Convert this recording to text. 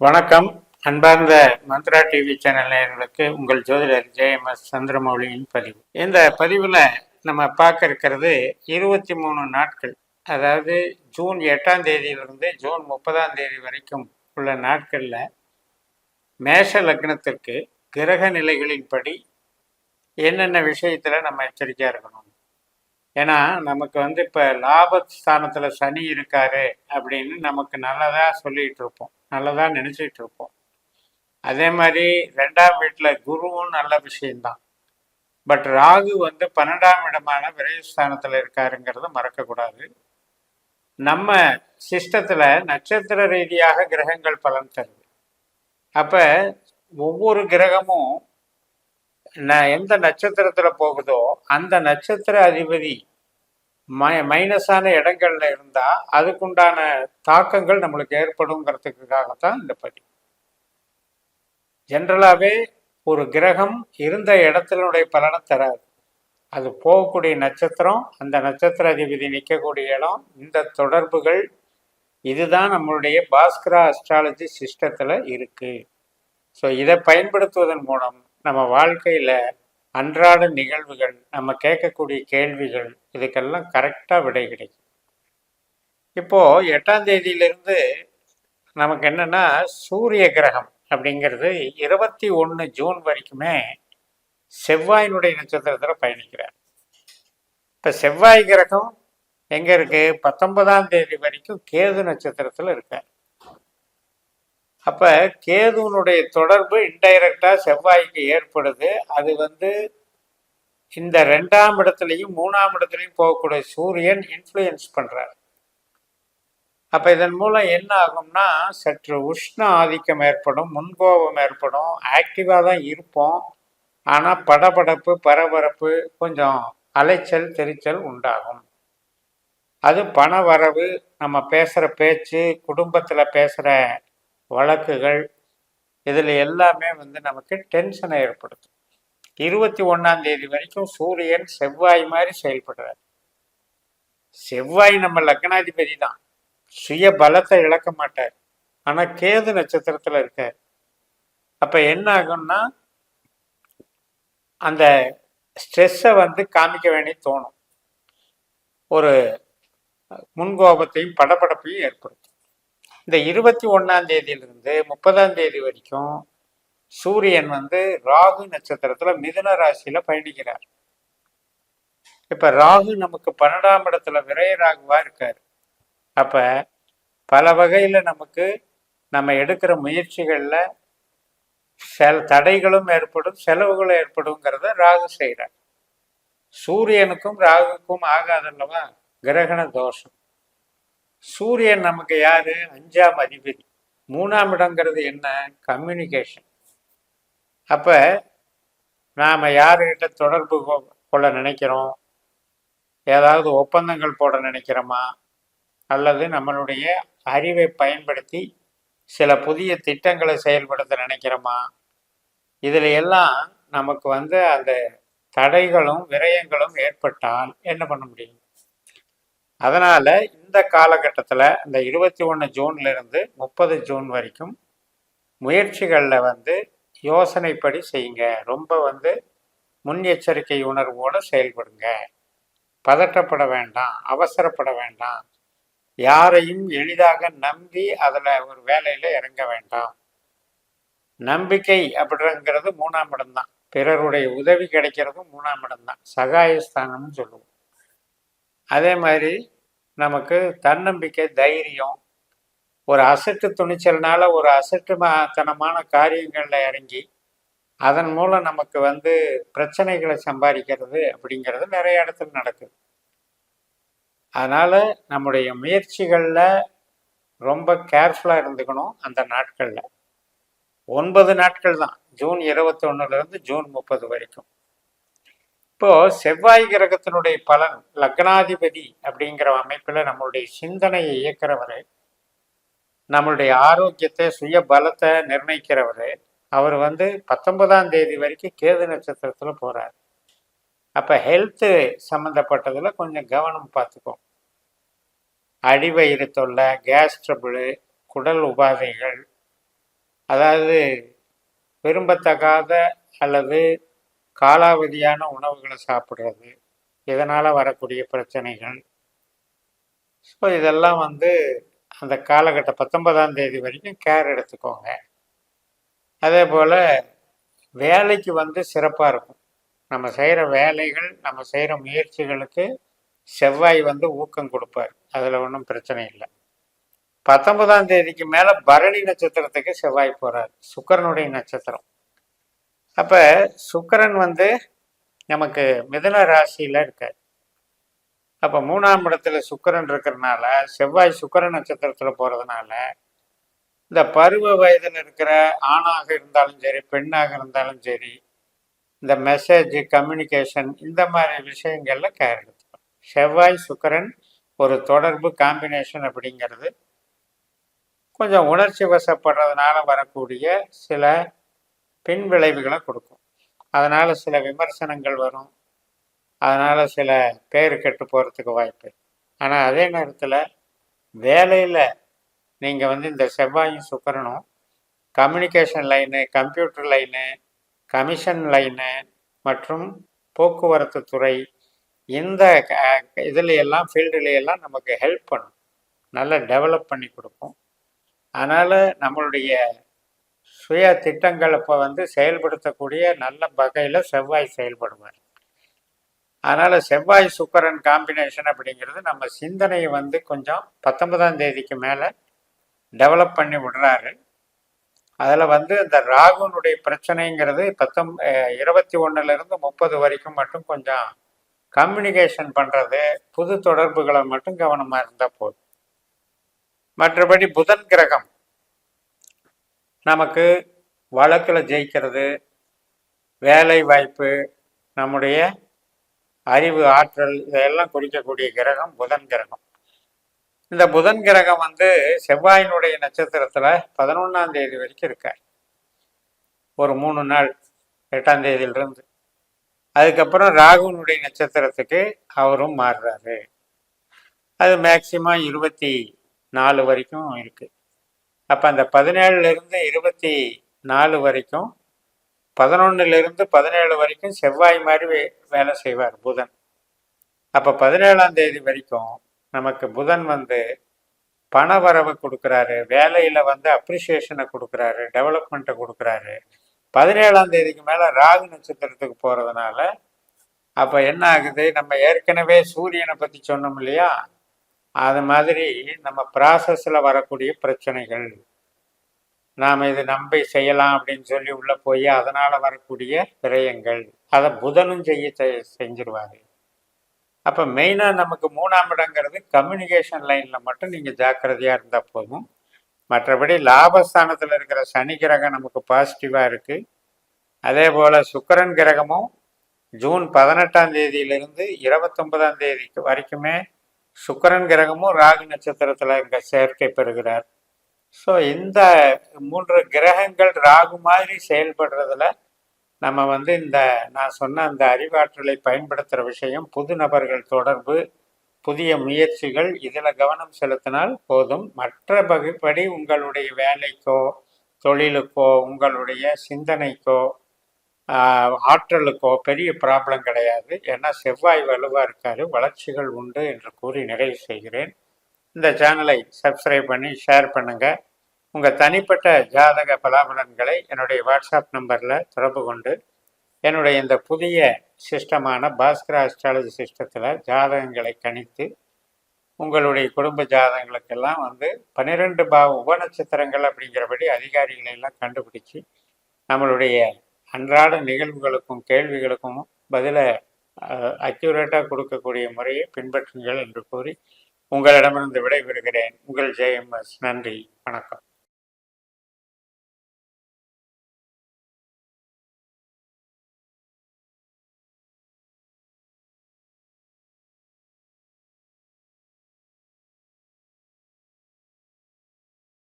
வணக்கம். அன்பார்ந்த Mantra TV channel நேர்களுக்கு உங்கள் ஜோதிடர் ஜெயஎம்எஸ் சந்திரமௌலியின் பதிவு. இந்த பதிவில் நம்ம பார்க்க இருக்கிறது இருபத்தி மூணு நாட்கள். அதாவது ஜூன் எட்டாம் தேதியிலிருந்து ஜூன் முப்பதாம் தேதி வரைக்கும் உள்ள நாட்களில் மேஷ லக்னத்திற்கு கிரக நிலைகளின்படி என்னென்ன விஷயத்தில் நம்ம எச்சரிக்கையாக இருக்கணும்? ஏன்னா நமக்கு வந்து இப்போ லாபஸ்தானத்தில் சனி இருக்காரு அப்படின்னு நமக்கு நல்லதாக சொல்லிகிட்டு இருப்போம். நல்லதாக நினச்சிட்டு இருப்போம். அதே மாதிரி ரெண்டாம் வீட்டில் குருவும் நல்ல விஷயம்தான். பட் ராகு வந்து பன்னெண்டாம் இடமான விரைவுஸ்தானத்தில் இருக்காருங்கிறத மறக்கக்கூடாது. நம்ம சிஸ்டத்தில் நட்சத்திர ரீதியாக கிரகங்கள் பலன் தருது. அப்போ ஒவ்வொரு கிரகமும் ந- எந்த நட்சத்திரத்தில் போகுதோ அந்த நட்சத்திர அதிபதி மை மைனஸான இடங்கள்ல இருந்தா அதுக்குண்டான தாக்கங்கள் நம்மளுக்கு ஏற்படுங்கிறதுக்காகத்தான் இந்த பதிவு ஜென்ரலாகவே ஒரு கிரகம் இருந்த இடத்தினுடைய பலனை தராது. அது போகக்கூடிய நட்சத்திரம் அந்த நட்சத்திர அதிபதி நிற்கக்கூடிய இடம் இந்த தொடர்புகள் இதுதான் நம்மளுடைய பாஸ்கரா அஸ்ட்ராலஜி சிஸ்டத்தில் இருக்குது ஸோ இதை பயன்படுத்துவதன் மூலம் நம்ம வாழ்க்கையில் அன்றாட நிகழ்வுகள் நம்ம கேட்கக்கூடிய கேள்விகள் இதுக்கெல்லாம் கரெக்டாக விடை கிடைக்கும். இப்போ எட்டாம் தேதியிலிருந்து நமக்கு என்னென்னா சூரிய கிரகம் அப்படிங்கிறது இருபத்தி ஒன்று ஜூன் வரைக்குமே செவ்வாயினுடைய நட்சத்திரத்தில் பயணிக்கிறார். இப்போ செவ்வாய் கிரகம் எங்கே இருக்குது பத்தொன்பதாம் தேதி வரைக்கும் கேது நட்சத்திரத்தில் இருக்கார். அப்போ கேதுவனுடைய தொடர்பு இன்டைரக்டாக செவ்வாய்க்கு ஏற்படுது. அது வந்து இந்த ரெண்டாம் இடத்துலையும் மூணாம் இடத்துலையும் போகக்கூடிய சூரியன் இன்ஃப்ளூயன்ஸ் பண்ணுறார் அப்போ இதன் மூலம் என்ன ஆகும்னா சற்று உஷ்ண ஆதிக்கம் ஏற்படும் முன்கோபம் ஏற்படும் ஆக்டிவாக தான் இருப்போம். ஆனால் படபடப்பு பரபரப்பு கொஞ்சம் அலைச்சல் தெரிச்சல் உண்டாகும். அது பண வரவு நம்ம பேசுகிற பேச்சு குடும்பத்தில் பேசுகிற வழக்குகள் இதில் எல்லாமே வந்து நமக்கு டென்ஷனை ஏற்படுத்தும். இருபத்தி ஒன்றாம் தேதி வரைக்கும் சூரியன் செவ்வாய் மாதிரி செயல்படுறார். செவ்வாய் நம்ம லக்னாதிபதி தான். சுய பலத்தை இழக்க மாட்டார். ஆனால் கேது நட்சத்திரத்தில் இருக்கார். அப்போ என்ன ஆகும்னா அந்த ஸ்ட்ரெஸ்ஸை வந்து காமிக்க வேண்டிய தோணும். ஒரு முன்கோபத்தையும் படபடப்பையும் ஏற்படுத்தும். இந்த இருபத்தி ஒன்றாம் தேதியிலிருந்து முப்பதாம் தேதி வரைக்கும் சூரியன் வந்து ராகு நட்சத்திரத்துல மிதுன ராசியில பயணிக்கிறார். இப்ப ராகு நமக்கு பன்னெண்டாம் இடத்துல விரைய ராகுவா இருக்காரு. அப்ப பல வகையில நமக்கு நம்ம எடுக்கிற முயற்சிகள்ல செல் தடைகளும் ஏற்படும் செலவுகளும் ஏற்படுங்கிறத ராகு செய்கிறார் சூரியனுக்கும் ராகுக்கும் ஆகாதல்லவா? கிரகண தோஷம். சூரியன் நமக்கு யாரு? அஞ்சாம் அதிபதி. மூணாம் இடங்கிறது என்ன? கம்யூனிகேஷன் அப்ப நாம யாருகிட்ட தொடர்பு கொ- கொள்ள நினைக்கிறோம்? ஏதாவது ஒப்பந்தங்கள் போட நினைக்கிறோமா? அல்லது நம்மளுடைய அறிவை பயன்படுத்தி சில புதிய திட்டங்களை செயல்படுத்த நினைக்கிறோமா? இதில் எல்லாம் நமக்கு வந்து அந்த தடைகளும் விரயங்களும் ஏற்பட்டால் என்ன பண்ண முடியும்? அதனால் இந்த காலகட்டத்தில் இந்த இருபத்தி ஒன்று ஜூன்லேருந்து முப்பது ஜூன் வரைக்கும் முயற்சிகளில் வந்து யோசனைப்படி செய்யுங்க. ரொம்ப வந்து முன்னெச்சரிக்கை உணர்வோடு செயல்படுங்க. பதட்டப்பட வேண்டாம். அவசரப்பட வேண்டாம். யாரையும் எளிதாக நம்பி அதில் ஒரு வேலையில் இறங்க வேண்டாம். நம்பிக்கை அப்படிங்கிறது மூணாம் இடம்தான் பிறருடைய உதவி கிடைக்கிறதும் மூணாம் இடம்தான் சகாயஸ்தானம்னு சொல்லுவோம். அதே மாதிரி நமக்கு தன்னம்பிக்கை தைரியம் ஒரு அசட்டு துணிச்சல்னால ஒரு அசட்டுத்தனமான காரியங்களில் இறங்கி அதன் மூலம் நமக்கு வந்து பிரச்சனைகளை சம்பாதிக்கிறது அப்படிங்கிறது நிறைய இடத்துல நடக்குது. அதனால் நம்முடைய முயற்சிகளில் ரொம்ப கேர்ஃபுல்லாக இருந்துக்கணும் அந்த நாட்களில். ஒன்பது நாட்கள் தான் ஜூன் இருபத்தொன்னுலேருந்து ஜூன் முப்பது வரைக்கும். இப்போ செவ்வாய் கிரகத்தினுடைய பலன் லக்னாதிபதி அப்படிங்கிற அமைப்புல நம்மளுடைய சிந்தனையை இயக்கிறவர் நம்மளுடைய ஆரோக்கியத்தை சுய பலத்தை நிர்ணயிக்கிறவர் அவர் வந்து பத்தொன்பதாம் தேதி வரைக்கும் கேது நட்சத்திரத்தில் போகிறார் அப்போ ஹெல்த்து சம்மந்தப்பட்டதில் கொஞ்சம் கவனம் பார்த்துக்கும் அடிவயிறு தொல்லை கேஸ் ட்ரபிள் குடல் உபாதைகள் அதாவது விரும்பத்தகாத அல்லது காலாவதியான உணவுகளை சாப்பிட்றது இதனால் வரக்கூடிய பிரச்சனைகள். ஸோ இதெல்லாம் வந்து அந்த காலகட்ட பத்தொன்பதாம் தேதி வரைக்கும் கேர் எடுத்துக்கோங்க. அதே போல் வேலைக்கு வந்து சிறப்பாக இருக்கும். நம்ம செய்கிற வேலைகள் நம்ம செய்கிற முயற்சிகளுக்கு செவ்வாய் வந்து ஊக்கம் கொடுப்பார். அதில் ஒன்றும் பிரச்சனை இல்லை. பத்தொன்பதாம் தேதிக்கு மேலே பரணி நட்சத்திரத்துக்கு செவ்வாய் போகிறார் சுக்கரனுடைய நட்சத்திரம். அப்போ சுக்கரன் வந்து நமக்கு மிதன ராசியில் இருக்கார். அப்போ மூணாம் இடத்துல சுக்கரன் இருக்கிறதுனால செவ்வாய் சுக்கர நட்சத்திரத்தில் போகிறதுனால இந்த பருவ வயதில் இருக்கிற ஆணாக இருந்தாலும் சரி பெண்ணாக இருந்தாலும் சரி இந்த மெசேஜ் கம்யூனிகேஷன் இந்த மாதிரி விஷயங்கள்ல கேர் எடுத்துக்கணும். செவ்வாய் சுக்கரன் ஒரு தொடர்பு காம்பினேஷன் அப்படிங்கிறது கொஞ்சம் உணர்ச்சி வசப்படுறதுனால வரக்கூடிய சில பின் விளைவுகளை கொடுக்கும். அதனால் சில விமர்சனங்கள் வரும். அதனால் சில பேர் கெட்டு போகிறதுக்கு வாய்ப்பு. ஆனால் அதே நேரத்தில் வேலையில் நீங்கள் வந்து இந்த செவ்வாயும் சுக்கரனும் communication line computer line commission line மற்றும் போக்குவரத்து துறை இந்த இதில் எல்லாம் ஃபீல்டுலையெல்லாம் நமக்கு ஹெல்ப் பண்ணும். நல்லா டெவலப் பண்ணி கொடுக்கும். அதனால் நம்மளுடைய சுய திட்டங்கள் இப்போ வந்து செயல்படுத்தக்கூடிய நல்ல வகையில் செவ்வாய் செயல்படுவார். அதனால் செவ்வாய் சுக்கரன் காம்பினேஷன் அப்படிங்கிறது நம்ம சிந்தனையை வந்து கொஞ்சம் பத்தொன்பதாம் தேதிக்கு மேலே டெவலப் பண்ணி விடுறாரு. அதில் வந்து இந்த ராகுனுடைய பிரச்சனைங்கிறது பத்தொம் இருபத்தி ஒன்றுலேருந்து முப்பது வரைக்கும் மட்டும் கொஞ்சம் கம்யூனிகேஷன் பண்ணுறது புது தொடர்புகளை மட்டும் கவனமாக இருந்தால் போதும். மற்றபடி புதன் கிரகம். நமக்கு வழக்கில் ஜெயிக்கிறது வேலை வாய்ப்பு நம்முடைய அறிவு ஆற்றல் இதெல்லாம் குறிக்கக்கூடிய கிரகம் புதன் கிரகம். இந்த புதன் கிரகம் வந்து செவ்வாயினுடைய நட்சத்திரத்தில் பதினொன்றாம் தேதி வரைக்கும் இருக்கார். ஒரு மூணு நாள் எட்டாம் தேதியிலிருந்து. அதுக்கப்புறம் ராகுனுடைய நட்சத்திரத்துக்கு அவரும் மாறுறாரு. அது மேக்சிமம் இருபத்தி நாலு வரைக்கும் இருக்குது அப்போ அந்த பதினேழுல இருந்து இருபத்தி நாலு வரைக்கும் பதினொன்னுல இருந்து பதினேழு வரைக்கும் செவ்வாய் மாதிரி வேலை செய்வார் புதன். அப்போ பதினேழாம் தேதி வரைக்கும் நமக்கு புதன் வந்து பண வரவை கொடுக்குறாரு வேலையில் வந்து அப்ரிசியேஷனை கொடுக்குறாரு டெவலப்மெண்ட்டை கொடுக்குறாரு. பதினேழாம் தேதிக்கு மேலே ராகு நட்சத்திரத்துக்கு போகிறதுனால அப்போ என்ன ஆகுது? நம்ம ஏற்கனவே சூரியனை பற்றி சொன்னோம் இல்லையா? அது மாதிரி நம்ம ப்ராசஸில் வரக்கூடிய பிரச்சனைகள். நாம் இது நம்பி செய்யலாம் அப்படின்னு சொல்லி உள்ளே போய் அதனால் வரக்கூடிய விரயங்கள். அதை புதனும் செய்ய செஞ்சிருவார். அப்போ மெயினாக நமக்கு மூணாம் இடங்கிறது கம்யூனிகேஷன் லைனில் மட்டும் நீங்கள் ஜாக்கிரதையாக இருந்தால் போதும். மற்றபடி லாபஸ்தானத்தில் இருக்கிற சனி கிரகம் நமக்கு பாசிட்டிவாக இருக்குது அதே போல் சுக்கரன் கிரகமும் ஜூன் பதினெட்டாம் தேதியிலிருந்து இருபத்தொன்பதாம் தேதிக்கு வரைக்குமே சுக்கரன் கிரகமும் ராகு நட்சத்திரத்தில் இங்கே சேர்க்கை பெறுகிறார். ஸோ இந்த மூன்று கிரகங்கள் ராகு மாதிரி செயல்படுறதுல நம்ம வந்து இந்த நான் சொன்ன அந்த அறிவாற்றலை பயன்படுத்துகிற விஷயம் புது நபர்கள் தொடர்பு புதிய முயற்சிகள் இதில் கவனம் செலுத்தினால் போதும். மற்ற வகுப்படி உங்களுடைய வேலைக்கோ தொழிலுக்கோ உங்களுடைய சிந்தனைக்கோ ஆற்றலுக்கோ பெரிய ப்ராப்ளம் கிடையாது. ஏன்னா செவ்வாய் வலுவாக இருக்காரு. வளர்ச்சிகள் உண்டு என்று கூறி நிறைவு செய்கிறேன். இந்த சேனலை சப்ஸ்கிரைப் பண்ணி ஷேர் பண்ணுங்கள் உங்கள் தனிப்பட்ட ஜாதக பலாபலன்களை என்னுடைய வாட்ஸ்அப் நம்பரில் தொடர்பு கொண்டு என்னுடைய இந்த புதிய சிஸ்டமான பாஸ்கர அஸ்ட்ராலஜி சிஸ்டத்தில் ஜாதகங்களை கணித்து உங்களுடைய குடும்ப ஜாதகங்களுக்கெல்லாம் வந்து பன்னிரெண்டு பா உபநட்சத்திரங்கள் அப்படிங்கிறபடி அதிகாரிகளை எல்லாம் கண்டுபிடிச்சி நம்மளுடைய அன்றாட நிகழ்வுகளுக்கும் கேள்விகளுக்கும் பதிலை அக்யூரேட்டாக கொடுக்கக்கூடிய முறையை பின்பற்றுங்கள் என்று கூறி உங்களிடமிருந்து விடைபெறுகிறேன். உங்கள் ஜெயம்எஸ் நன்றி. வணக்கம்.